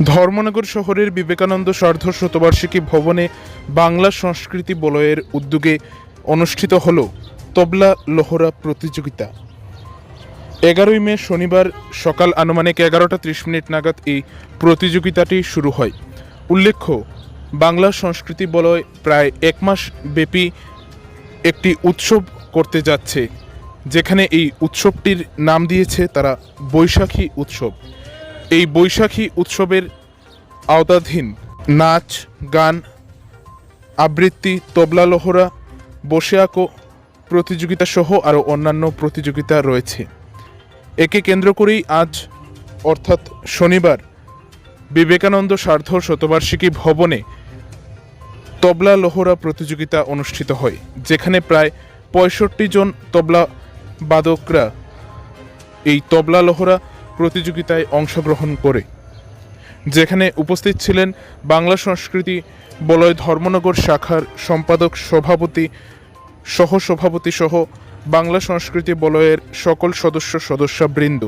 ধর্মনগর শহরের বিবেকানন্দ সার্ধ শতবার্ষিকী ভবনে বাংলা সংস্কৃতি বলয়ের উদ্যোগে অনুষ্ঠিত হল তবলা লোহরা প্রতিযোগিতা। এগারোই মে শনিবার সকাল আনুমানিক এগারোটা ত্রিশ মিনিট নাগাদ এই প্রতিযোগিতাটি শুরু হয়। উল্লেখ্য, বাংলা সংস্কৃতি বলয় প্রায় এক মাস ব্যাপী একটি উৎসব করতে যাচ্ছে, যেখানে এই উৎসবটির নাম দিয়েছে তারা বৈশাখী উৎসব। এই বৈশাখী উৎসবের আওতাধীন নাচ, গান, আবৃত্তি, তবলা লোহরা বসে আঁকো প্রতিযোগিতা সহ আরও অন্যান্য প্রতিযোগিতা রয়েছে। একে কেন্দ্র করেই আজ, অর্থাৎ শনিবার, বিবেকানন্দ সার্ধ শতবার্ষিকী ভবনে তবলা লোহরা প্রতিযোগিতা অনুষ্ঠিত হয়, যেখানে প্রায় পঁয়ষট্টি জন তবলা বাদকরা এই তবলা লোহরা প্রতিযোগিতায় অংশগ্রহণ করে। যেখানে উপস্থিত ছিলেন বাংলা সংস্কৃতি, বলয় ধর্মনগর শাখার সম্পাদক সভাপতি সহ সভাপতি সহ বাংলা সংস্কৃতি বলয়ের সকল সদস্য সদস্যবৃন্দ